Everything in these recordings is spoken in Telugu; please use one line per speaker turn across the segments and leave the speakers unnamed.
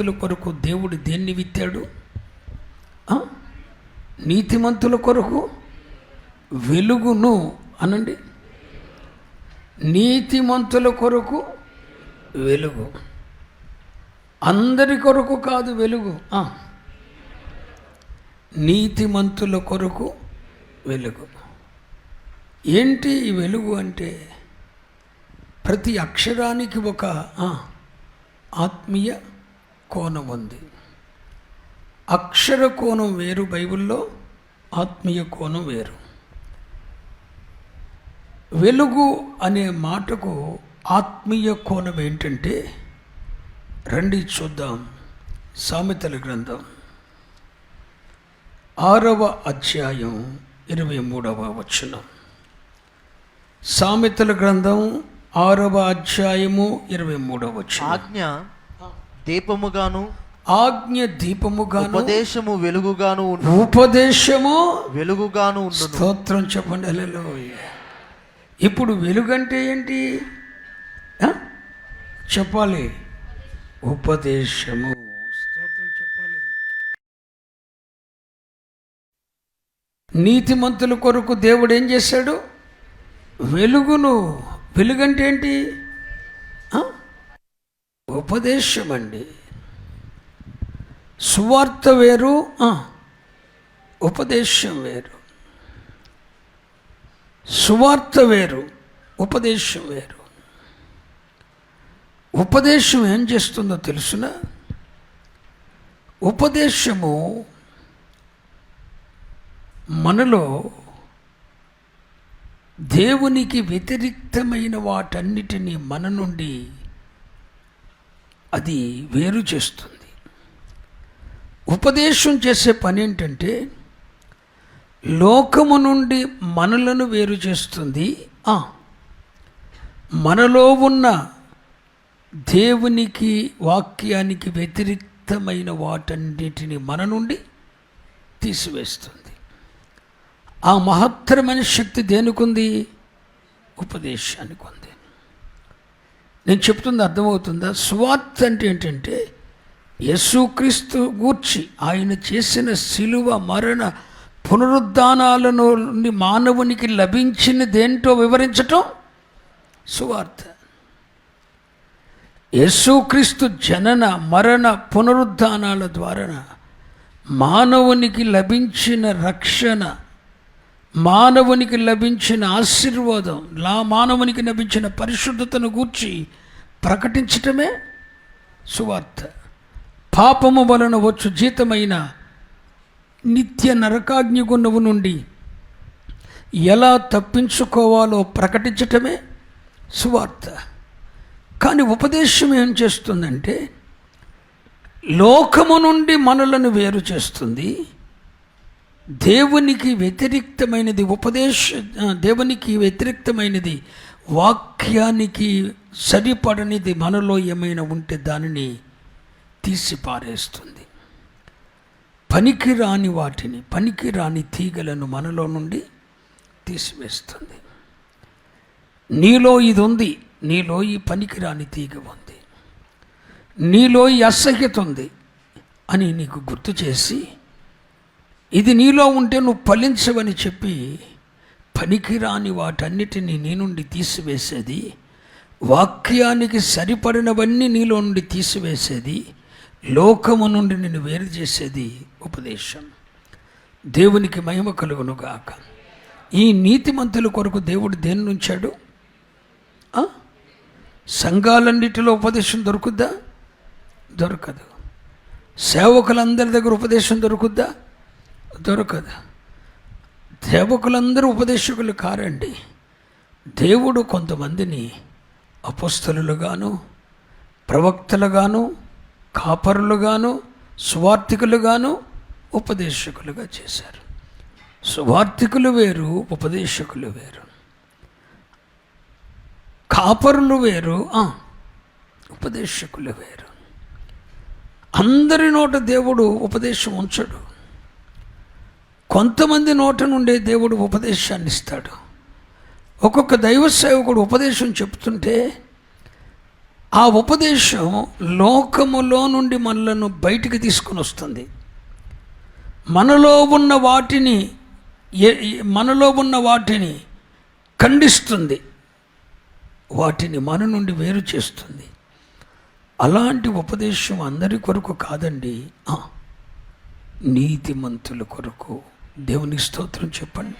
నీతిమంతుల కొరకు దేవుడు దేన్ని విత్తాడు? నీతిమంతుల కొరకు వెలుగును అనండి. నీతిమంతుల కొరకు వెలుగు. అందరి కొరకు కాదు వెలుగు. నీతిమంతుల కొరకు వెలుగు. ఏంటి ఈ వెలుగు అంటే ప్రతి అక్షరానికి ఒక ఆ, ఆత్మీయ కోణం ఉంది. అక్షర కోణం వేరు బైబిల్లో ఆత్మీయ కోణం వేరు. వెలుగు అనే మాటకు ఆత్మీయ కోణం ఏంటంటే రండి చూద్దాం సామెతల గ్రంథం. ఆరవ అధ్యాయం ఇరవై మూడవ వచనం. సామెతల గ్రంథం ఆరవ అధ్యాయము ఇరవై మూడవ వచనం.
ఆజ్ఞ దీపముగాను
ఆజ్ఞ దీపముగాను
ఉపదేశము వెలుగుగాను
ఉపదేశము
వెలుగుగాను
స్తోత్రం చెప్పండి. ఇప్పుడు వెలుగంటే ఏంటి? చెప్పాలి. ఉపదేశము. స్తోత్రం చెప్పాలి. నీతిమంతుల కొరకు దేవుడు ఏం చేశాడు? వెలుగును. వెలుగంటే ఏంటి? ఉపదేశం అండి సువార్త వేరు ఉపదేశం వేరు. సువార్త వేరు ఉపదేశం వేరు. ఉపదేశం ఏం చేస్తుందో తెలుసునా? ఉపదేశము మనలో దేవునికి వ్యతిరిక్తమైన వాటన్నిటినీ మన నుండి అది వేరు చేస్తుంది. ఉపదేశం చేసే పని ఏంటంటే లోకము నుండి మనలను వేరు చేస్తుంది. మనలో ఉన్న దేవునికి వాక్యానికి వ్యతిరిక్తమైన వాటన్నిటిని మన నుండి తీసివేస్తుంది. ఆ మహత్తరమైన శక్తి దేనికుంది? ఉపదేశానికి ఉంది నేను చెప్తుంది అర్థమవుతుందా? స్వార్థ అంటే ఏంటంటే యేసుక్రీస్తు గూర్చి ఆయన చేసిన శిలువ మరణ పునరుద్ధానాల నుండి మానవునికి లభించినదేంటో వివరించటం? సువార్త. యేసుక్రీస్తు జనన మరణ పునరుద్ధానాల ద్వారా మానవునికి లభించిన రక్షణ మానవునికి లభించిన ఆశీర్వాదం లా మానవునికి లభించిన పరిశుద్ధతను గూర్చి ప్రకటించటమే సువార్త. పాపము వలన వచ్చు జీతమైన నిత్య నరకాగ్నిగుణము నుండి ఎలా తప్పించుకోవాలో ప్రకటించటమే సువార్త. కానీ ఉపదేశం ఏం చేస్తుందంటే లోకము నుండి మనలను వేరు చేస్తుంది. దేవునికి వ్యతిరిక్తమైనది ఉపదేశ దేవునికి వ్యతిరిక్తమైనది వాక్యానికి సరిపడనిది మనలో ఏమైనా ఉంటే దానిని తీసిపారేస్తుంది. పనికిరాని వాటిని పనికిరాని తీగలను మనలో నుండి తీసివేస్తుంది. నీలో ఇది ఉంది నీలో ఈ పనికిరాని తీగ ఉంది. నీలో ఈ అసహ్యత ఉంది అని నీకు గుర్తు చేసి ఇది నీలో ఉంటే నువ్వు ఫలించవని చెప్పి పనికిరాని వాటన్నిటిని నీ నుండి తీసివేసేది వాక్యానికి సరిపడినవన్నీ నీలో నుండి తీసివేసేది లోకము నుండి నిన్ను వేరు చేసేది ఉపదేశం. దేవునికి మహిమ కలుగునుగాక. ఈ నీతిమంతుల కొరకు దేవుడు దేని నుంచాడు సంఘాలన్నిటిలో ఉపదేశం దొరుకుద్దా? దొరకదు. సేవకులందరి దగ్గర ఉపదేశం దొరుకుద్దా? దొరకదు. సేవకులందరూ ఉపదేశకులు కారండి. దేవుడు కొంతమందిని అపుస్తలుగాను ప్రవక్తలుగాను కాపరులుగాను సువార్థికులుగాను ఉపదేశకులుగా చేశారు. సువార్థికులు వేరు ఉపదేశకులు వేరు. కాపరులు వేరు ఉపదేశకులు వేరు. అందరి నోట దేవుడు ఉపదేశం ఉంచడు. కొంతమంది నోట నుండే దేవుడు ఉపదేశాన్ని ఇస్తాడు. ఒక్కొక్క దైవ సేవకుడు ఉపదేశం చెప్తుంటే ఆ ఉపదేశం లోకములో నుండి మనలను బయటికి తీసుకుని వస్తుంది. మనలో ఉన్న వాటిని మనలో ఉన్న వాటిని ఖండిస్తుంది. వాటిని మన నుండి వేరు చేస్తుంది. అలాంటి ఉపదేశం అందరి కొరకు కాదండి. నీతిమంతుల కొరకు. దేవుని స్తోత్రం చెప్పండి.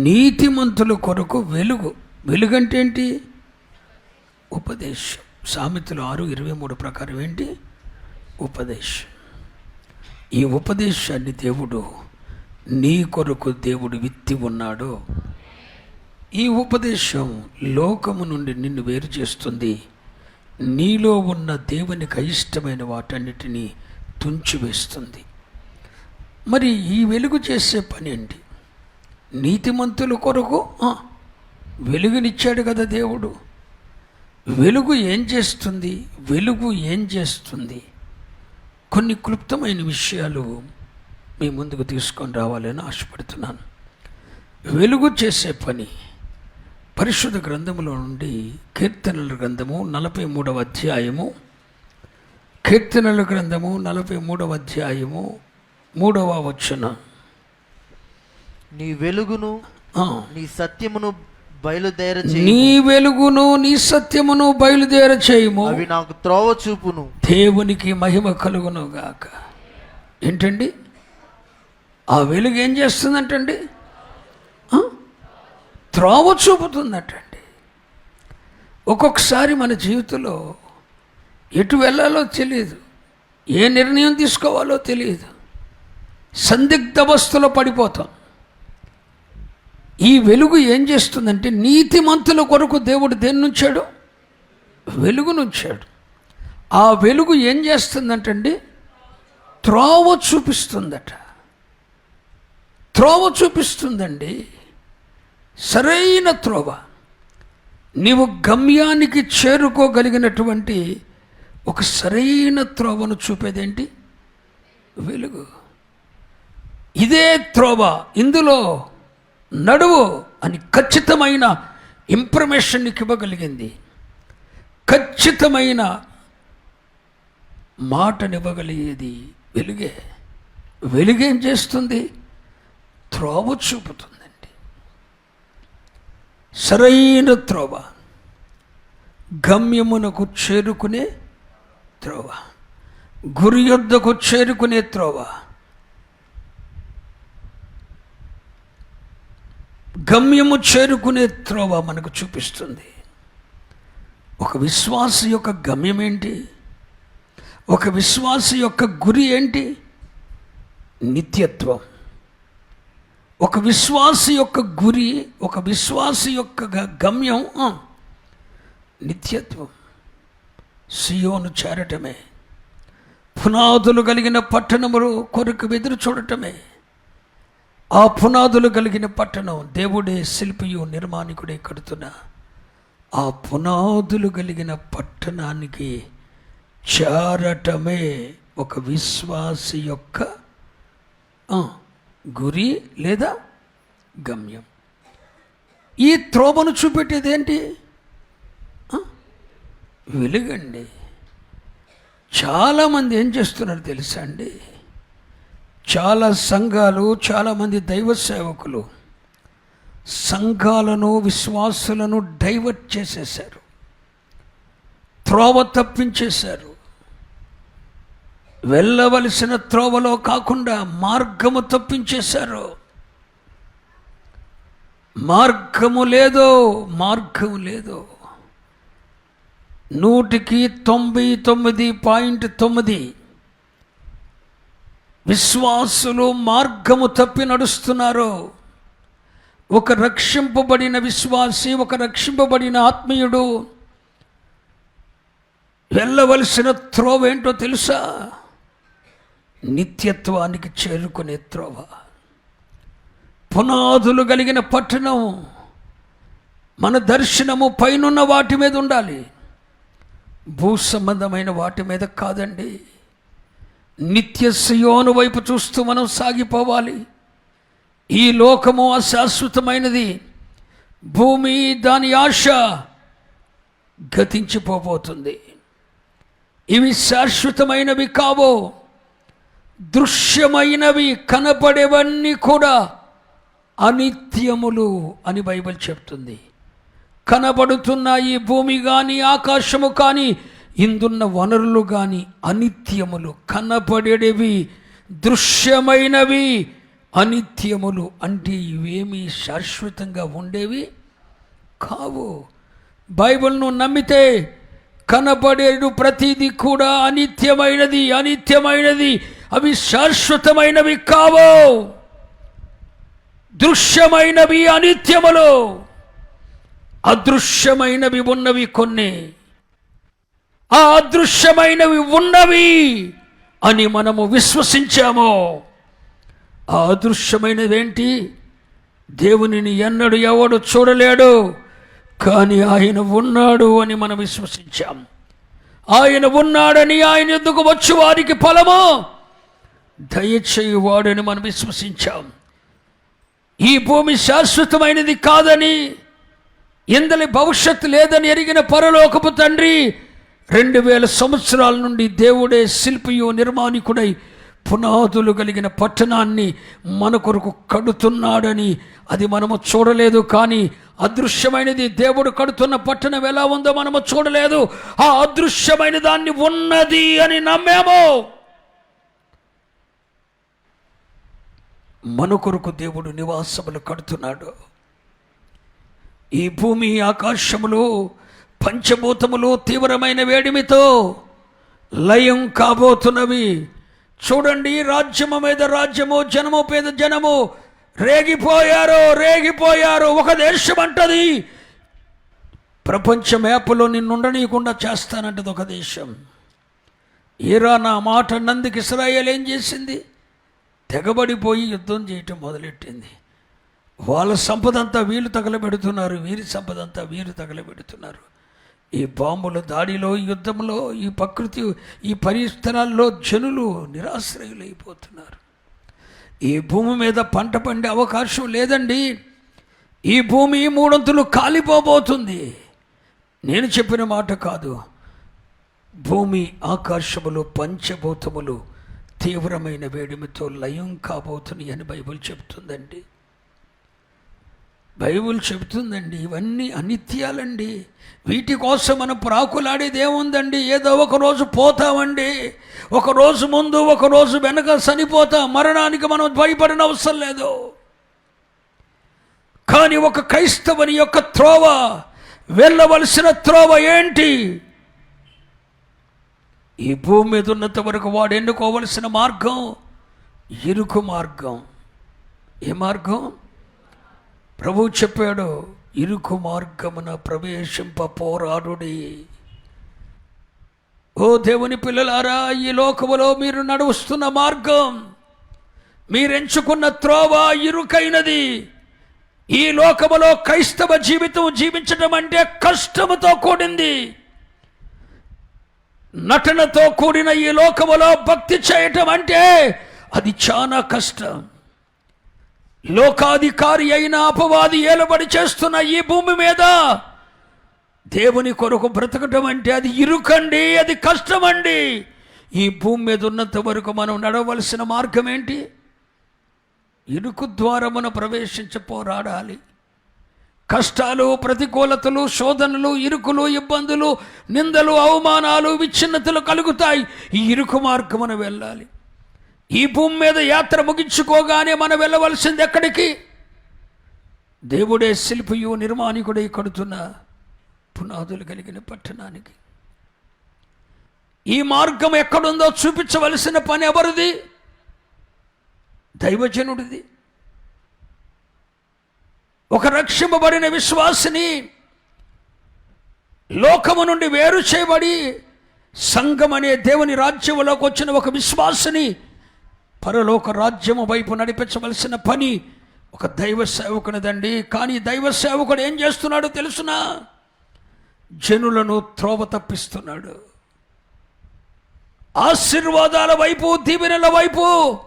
నీతిమంతుల కొరకు వెలుగు. వెలుగంటే ఏంటి? ఉపదేశం. సామెతలు ఆరు ఇరవై మూడు ప్రకారం ఏంటి? ఉపదేశం. ఈ ఉపదేశాన్ని దేవుడు నీ కొరకు దేవుడు విత్తి ఉన్నాడు. ఈ ఉపదేశం లోకము నుండి నిన్ను వేరు చేస్తుంది. నీలో ఉన్న దేవునికి అయిష్టమైన వాటన్నిటినీ తుంచివేస్తుంది. మరి ఈ వెలుగు చేసే పని ఏంటి? నీతిమంతుల కొరకు వెలుగునిచ్చాడు కదా దేవుడు. వెలుగు ఏం చేస్తుంది? వెలుగు ఏం చేస్తుంది? కొన్ని క్లుప్తమైన విషయాలు మీ ముందుకు తీసుకొని రావాలని ఆశపడుతున్నాను. వెలుగు చేసే పని. పరిశుద్ధ గ్రంథములో నుండి కీర్తనల గ్రంథము నలభై మూడవ అధ్యాయము కీర్తనల గ్రంథము నలభై మూడవ అధ్యాయము మూడవ వచన.
నీ వెలుగును నీ సత్యమును బయలుదేర
నీ వెలుగును నీ సత్యమును బయలుదేర చేయము.
అవి నాకు త్రోవ చూపును.
దేవునికి మహిమ కలుగును గాక. ఏంటండి? ఆ వెలుగు ఏం చేస్తుందంటండి? త్రోవ చూపుతుందటండి. ఒక్కొక్కసారి మన జీవితంలో ఎటు వెళ్ళాలో తెలియదు ఏ నిర్ణయం తీసుకోవాలో తెలియదు సందిగ్ధ అవస్థలో పడిపోతాం. ఈ వెలుగు ఏం చేస్తుందంటే నీతిమంతుల కొరకు దేవుడు దేన్ని ఉంచాడు. వెలుగునుంచాడు ఆ వెలుగు ఏం చేస్తుందంటండి? త్రోవ చూపిస్తుందట. త్రోవ చూపిస్తుందండి. సరైన త్రోవ. నీవు గమ్యానికి చేరుకోగలిగినటువంటి ఒక సరైన త్రోవను చూపేదేంటి? వెలుగు. ఇదే త్రోవ ఇందులో నడువు అని ఖచ్చితమైన ఇన్ఫర్మేషన్ నీకు ఇవ్వగలిగింది. ఖచ్చితమైన మాటనివ్వగలిగేది వెలుగే. వెలుగేం చేస్తుంది? త్రోవ చూపుతుందండి. సరైన త్రోవ గమ్యమునకు చేరుకునే త్రోవ గురి యొద్దకు చేరుకునే త్రోవ గమ్యము చేరుకునే త్రోవ మనకు చూపిస్తుంది. ఒక విశ్వాస యొక్క గమ్యం ఏంటి? ఒక విశ్వాస యొక్క గురి ఏంటి? నిత్యత్వం. ఒక విశ్వాస యొక్క గురి ఒక విశ్వాస యొక్క గ- గమ్యం నిత్యత్వం. సియోను చేరటమే. పునాదులు కలిగిన పట్టణములు కొరకు ఎదురు చూడటమే. ఆ పునాదులు కలిగిన పట్టణం దేవుడే శిల్పియు నిర్మాణికుడే కడుతున్న. ఆ పునాదులు కలిగిన పట్టణానికి చేరటమే ఒక విశ్వాసి యొక్క గురి లేదా గమ్యం. ఈ త్రోవను చూపెట్టేది ఏంటి వెలుగండి. చాలామంది ఏం చేస్తున్నారు తెలుసా అండి? చాలా సంఘాలు చాలామంది దైవ సేవకులు సంఘాలను విశ్వాసులను డైవర్ట్ చేసేశారు. త్రోవ తప్పించేశారు. వెళ్ళవలసిన త్రోవలో కాకుండా మార్గము తప్పించేశారు. మార్గము లేదో మార్గము లేదో. నూటికి తొంభై తొమ్మిది పాయింట్ తొమ్మిది విశ్వాసులు మార్గము తప్పి నడుస్తున్నారు. ఒక రక్షింపబడిన విశ్వాసి ఒక రక్షింపబడిన ఆత్మీయుడు వెళ్ళవలసిన త్రోవ ఏంటో తెలుసా? నిత్యత్వానికి చేరుకునే త్రోవ. పునాదులు కలిగిన పట్టణం మన దర్శనము పైనున్న వాటి మీద ఉండాలి. భూ సంబంధమైన వాటి మీద కాదండి. నిత్య సయోను వైపు చూస్తూ మనం సాగిపోవాలి. ఈ లోకము అశాశ్వతమైనది. భూమి దాని ఆశ గతించిపోబోతుంది. ఇవి శాశ్వతమైనవి కావో దృశ్యమైనవి కనపడేవన్నీ కూడా అనిత్యములు అని బైబిల్ చెప్తుంది. కనబడుతున్న ఈ భూమి కానీ ఆకాశము కానీ ఇందున్న వనరులు కానీ అనిత్యములు కనపడేవి దృశ్యమైనవి అనిత్యములు అంటే ఇవేమీ శాశ్వతంగా ఉండేవి కావు. బైబిల్ను నమ్మితే కనబడేడు ప్రతిదీ కూడా అనిత్యమైనది అనిత్యమైనది అవి శాశ్వతమైనవి కావు. దృశ్యమైనవి అనిత్యములు అదృశ్యమైనవి ఉన్నవి కొన్ని. ఆ అదృశ్యమైనవి ఉన్నవి అని మనము విశ్వసించాము. ఆ అదృశ్యమైనదేంటి దేవునిని ఎన్నడు ఎవడు చూడలేడు కానీ ఆయన ఉన్నాడు అని మనం విశ్వసించాం. ఆయన ఉన్నాడని ఆయన ఎందుకు వచ్చి వారికి ఫలము దయచేయువాడని మనం విశ్వసించాం. ఈ భూమి శాశ్వతమైనది కాదని ఇందలి భవిష్యత్తు లేదని ఎరిగిన పరలోకపు తండ్రి రెండు వేల సంవత్సరాల నుండి దేవుడే శిల్పియు నిర్మాణికుడై పునాదులు కలిగిన పట్టణాన్ని మన కొరకు కడుతున్నాడని అది మనము చూడలేదు కానీ అదృశ్యమైనది దేవుడు కడుతున్న పట్టణం ఎలా ఉందో మనము చూడలేదు. ఆ అదృశ్యమైన దాన్ని ఉన్నది అని నమ్మాము. మన కొరకు దేవుడు నివాసములు కడుతున్నాడు. ఈ భూమి ఆకాశములు పంచభూతములు తీవ్రమైన వేడిమితో లయం కాబోతున్నవి. చూడండి రాజ్యము మీద రాజ్యము జనము మీద జనము రేగిపోయారు రేగిపోయారు. ఒక దేశం అంటది. ప్రపంచ మేపలో నిన్నుండనీయకుండా చేస్తానంటది ఒక దేశం. ఈరా నా మాట నందుకు ఇస్రాయేల్ ఏం చేసింది? తెగబడిపోయి యుద్ధం చేయటం మొదలెట్టింది. వాళ్ళ సంపద అంతా వీళ్ళు తగలబెడుతున్నారు వీరి సంపద అంతా వీరు తగలబెడుతున్నారు. ఈ బాంబుల దాడిలో యుద్ధంలో ఈ ప్రకృతి ఈ పరిస్థితుల్లో జనులు నిరాశ్రయులైపోతున్నారు. ఈ భూమి మీద పంట పండే అవకాశం లేదండి. ఈ భూమి మూడొంతులు కాలిపోబోతుంది. నేను చెప్పిన మాట కాదు. భూమి ఆకాశములు పంచభూతములు తీవ్రమైన వేడిమితో లయం కాబోతున్నాయి అని బైబిల్ చెప్తుందండి. బైబిల్ చెబుతుందండి ఇవన్నీ అనిత్యాలండి. వీటి కోసం మనం ప్రాకులాడేది ఏముందండి? ఏదో ఒక రోజు పోతామండి. ఒక రోజు ముందు ఒక రోజు వెనక చనిపోతాం. మరణానికి మనం భయపడిన అవసరం లేదు. కానీ ఒక క్రైస్తవుని యొక్క త్రోవ వెళ్ళవలసిన త్రోవ ఏంటి? ఈ భూమి మీద ఉన్నంత వరకు వాడు ఎన్నుకోవలసిన మార్గం? ఇరుకు మార్గం. ఏ మార్గం? ప్రభు చెప్పాడు ఇరుకు మార్గమున ప్రవేశింప పోరాడుడి. ఓ దేవుని పిల్లలారా ఈ లోకములో మీరు నడుస్తున్న మార్గం మీరెంచుకున్న త్రోవ ఇరుకైనది. ఈ లోకములో క్రైస్తవ జీవితం జీవించడం అంటే కష్టముతో కూడింది. నటనతో కూడిన ఈ లోకములో భక్తి చేయటం అంటే అది చాలా కష్టం. లోకాధికారి అయిన అపవాది ఏలబడి చేస్తున్న ఈ భూమి మీద దేవుని కొరకు బ్రతకటం అంటే అది ఇరుకండి అది కష్టమండి. ఈ భూమి మీద ఉన్నంత వరకు మనం నడవలసిన మార్గం ఏంటి? ఇరుకు ద్వారమున ప్రవేశించి పోరాడాలి. కష్టాలు ప్రతికూలతలు శోధనలు ఇరుకులు ఇబ్బందులు నిందలు అవమానాలు విచ్ఛిన్నతలు కలుగుతాయి. ఈ ఇరుకు మార్గమున వెళ్ళాలి. ఈ భూమి మీద యాత్ర ముగించుకోగానే మనం వెళ్ళవలసింది ఎక్కడికి? దేవుడే శిల్పియు నిర్మాణికుడై కడుతున్న పునాదులు కలిగిన పట్టణానికి. ఈ మార్గం ఎక్కడుందో చూపించవలసిన పని ఎవరిది? దైవజనుడిది. ఒక రక్షింపబడిన విశ్వాసిని లోకము నుండి వేరు చేయబడి సంఘం అనే దేవుని రాజ్యములోకి వచ్చిన ఒక విశ్వాసిని పరలోక రాజ్యము వైపు నడిపించవలసిన పని ఒక దైవ సేవకునిదండి. కానీ దైవ సేవకుడు ఏం చేస్తున్నాడో తెలుసునా? జనులను త్రోవ తప్పిస్తున్నాడు. ఆశీర్వాదాల వైపు దీవెనల వైపు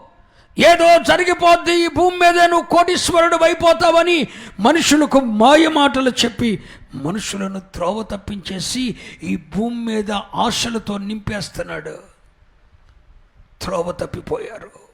ఏదో జరిగిపోద్ది ఈ భూమి మీద నువ్వు కోటీశ్వరుడు అయిపోతావని మనుషులకు మాయ మాటలు చెప్పి మనుషులను త్రోవ తప్పించేసి ఈ భూమి మీద ఆశలతో నింపేస్తున్నాడు. త్రోవ తప్పిపోయారు.